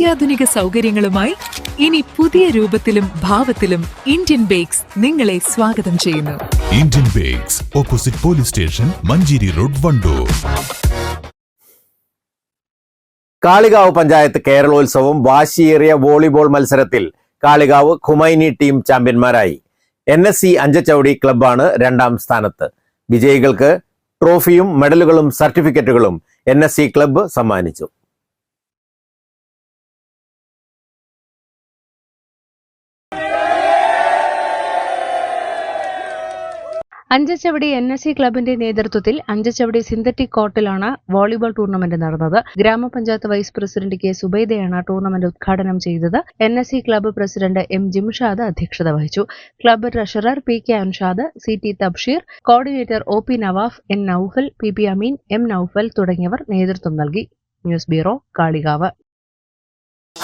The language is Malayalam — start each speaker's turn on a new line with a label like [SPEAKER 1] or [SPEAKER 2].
[SPEAKER 1] അത്യാധുനിക സൗകര്യങ്ങളുമായി ഇനി പുതിയ രൂപത്തിലും ഭാവത്തിലും ഇന്ത്യൻ ബേക്സ് നിങ്ങളെ സ്വാഗതം ചെയ്യുന്നു.
[SPEAKER 2] Indian bakes opposite police station Manjeri road Wandoor.
[SPEAKER 3] Kalikavu panchayat Keralolsavam വാശിയേറിയ വോളിബോൾ മത്സരത്തിൽ കാളികാവ് ഖുമൈനി ടീം ചാമ്പ്യന്മാരായി. എൻ എസ് സി അഞ്ചച്ചവടി ക്ലബ്ബാണ് രണ്ടാം സ്ഥാനത്ത്. വിജയികൾക്ക് ട്രോഫിയും മെഡലുകളും സർട്ടിഫിക്കറ്റുകളും എൻ എസ് സി ക്ലബ്ബ് സമ്മാനിച്ചു.
[SPEAKER 4] അഞ്ചച്ചവടി എൻ എസ് സി ക്ലബിന്റെ നേതൃത്വത്തിൽ അഞ്ചച്ചവടി സിന്തറ്റിക് കോർട്ടിലാണ് വോളിബോൾ ടൂർണമെന്റ് നടന്നത്. ഗ്രാമപഞ്ചായത്ത് വൈസ് പ്രസിഡന്റ് കെ സുബൈദയാണ് ടൂർണമെന്റ് ഉദ്ഘാടനം ചെയ്തത്. N S C club president M Jimshad അധ്യക്ഷത വഹിച്ചു. Club treasurer P K Anshad C T Thabsheer coordinator O P Navaf N Noufal P P Ameen M Noufal തുടങ്ങിയവർ നേതൃത്വം നൽകി. News bureau Kalikavu.